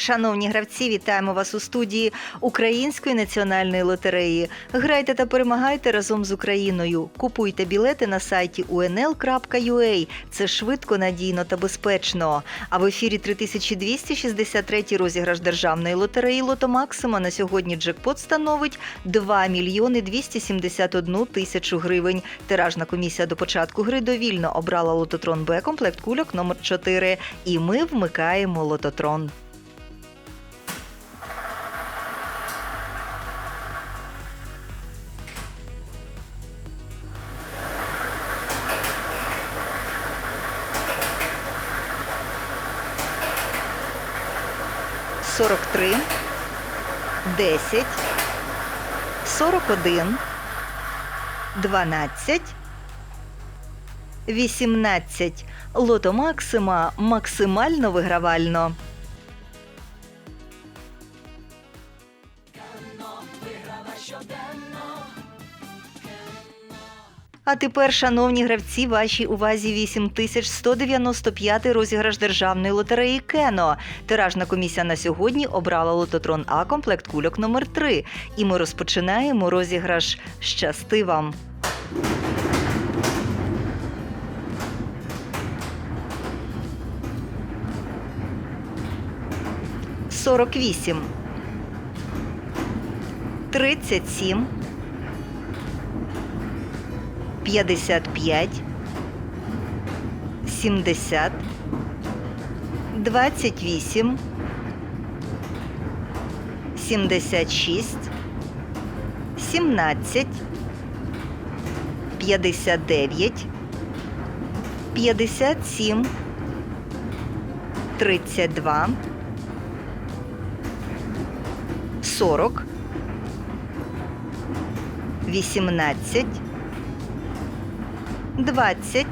Шановні гравці, вітаємо вас у студії Української національної лотереї. Грайте та перемагайте разом з Україною. Купуйте білети на сайті unl.ua. Це швидко, надійно та безпечно. А в ефірі 3263 розіграш державної лотереї Лото Максима на сьогодні джекпот становить 2 мільйони 271 тисячу гривень. Тиражна комісія до початку гри довільно обрала лототрон Б комплект кульок номер 4 І ми вмикаємо лототрон. Сорок три, десять, сорок один, дванадцять, вісімнадцять. Лото Максима максимально вигравально. А тепер, шановні гравці, вашій увазі 8195 розіграш державної лотереї Кено. Тиражна комісія на сьогодні обрала лототрон А комплект кульок номер 3 І ми розпочинаємо розіграш Щасти вам! Сорок вісім. Тридцять сім. 55, 70, 28, 76, 17, 59, 57, 32, 40, 18, 20,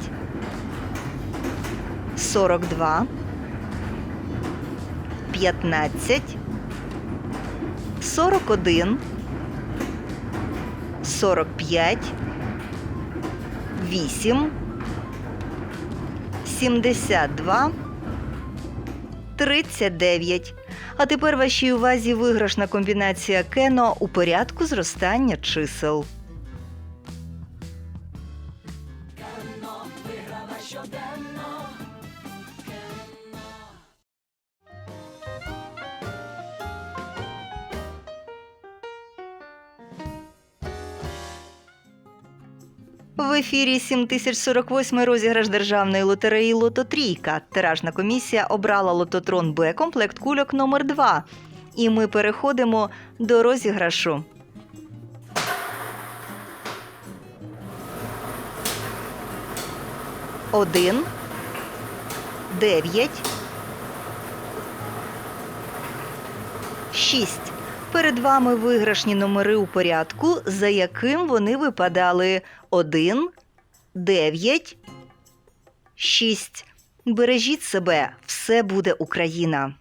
42, 15, 41, 45, 8, 72, 39. А тепер вашій увазі виграшна комбінація Кено у порядку зростання чисел. В ефірі 7048 розіграш державної лотереї Лото Трійка. Тиражна комісія обрала лототрон Б комплект кульок номер 2 І ми переходимо до розіграшу. Один, дев'ять, шість. Перед вами виграшні номери у порядку, за яким вони випадали 1, 9, 6. Бережіть себе, все буде Україна.